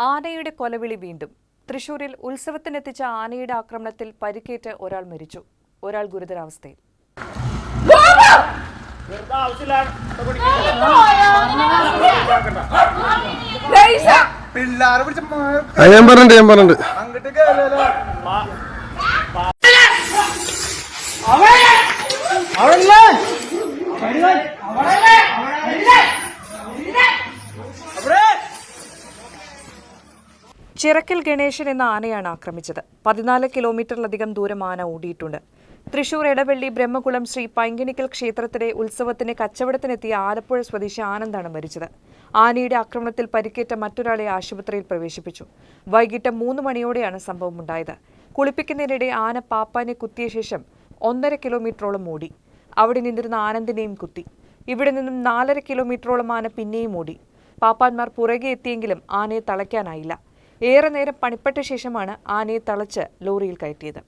ആനയുടെ കൊലവിളി വീണ്ടും. തൃശൂരിൽ ഉത്സവത്തിനെത്തിച്ച ആനയുടെ ആക്രമണത്തിൽ പരിക്കേറ്റ് ഒരാൾ മരിച്ചു. ഒരാൾ ഗുരുതരാവസ്ഥയിൽ. ഞാൻ പറഞ്ഞിട്ട് ഞാൻ പറഞ്ഞിട്ട് അങ്ങോട്ട് ചിറക്കൽ ഗണേശൻ എന്ന ആനയാണ് ആക്രമിച്ചത്. പതിനാല് കിലോമീറ്ററിലധികം ദൂരം ആന ഓടിയിട്ടുണ്ട്. തൃശൂർ ഇടവെള്ളി ബ്രഹ്മകുളം ശ്രീ പൈങ്കിണിക്കൽ ക്ഷേത്രത്തിലെ ഉത്സവത്തിന് കച്ചവടത്തിനെത്തിയ ആലപ്പുഴ സ്വദേശി ആനന്ദാണ് മരിച്ചത്. ആനയുടെ ആക്രമണത്തിൽ പരിക്കേറ്റ മറ്റൊരാളെ ആശുപത്രിയിൽ പ്രവേശിപ്പിച്ചു. വൈകിട്ട് മൂന്ന് മണിയോടെയാണ് സംഭവമുണ്ടായത് കുളിപ്പിക്കുന്നതിനിടെ ആന പാപ്പാനെ കുത്തിയ ശേഷം ഒന്നര കിലോമീറ്ററോളം ഓടി. അവിടെ നിന്നിരുന്ന ആനന്ദിനെയും കുത്തി. ഇവിടെ നിന്നും നാലര കിലോമീറ്ററോളം ആന പിന്നെയും ഓടി. പാപ്പാന്മാർ പുറകെ എത്തിയെങ്കിലും ആനയെ തളയ്ക്കാനായില്ല. ഏറെ നേരം പണിപ്പെട്ട ശേഷമാണ് ആനയെ തളച്ച് ലോറിയിൽ കയറ്റിയത്.